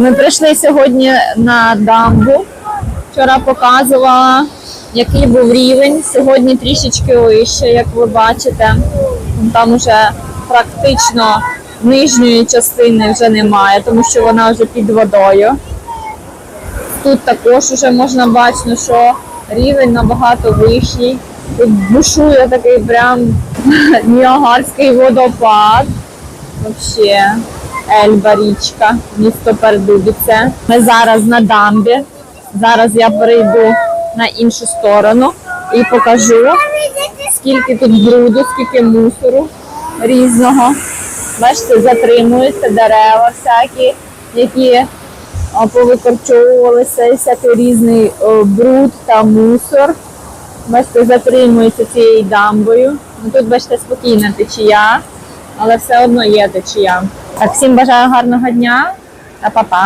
Ми прийшли сьогодні на дамбу. Вчора показувала, який був рівень. Сьогодні трішечки вище, як ви бачите. Там вже практично нижньої частини вже немає, тому що вона вже під водою. Тут також вже можна бачити, що рівень набагато вищий. Тут бушує такий прям Ніагарський водопад. Вообще, Ельба річка, місто Пердубіце. Ми зараз на дамбі. Зараз я перейду на іншу сторону і покажу, скільки тут бруду, скільки мусору різного. Бачите, затримуються дерева всякі, які повикорчовувалися, і всякий різний бруд та мусор. Бачите, затримується цією дамбою. Ну, тут, бачите, спокійна течія, але все одно є течія. Так, всім бажаю гарного дня та па-па.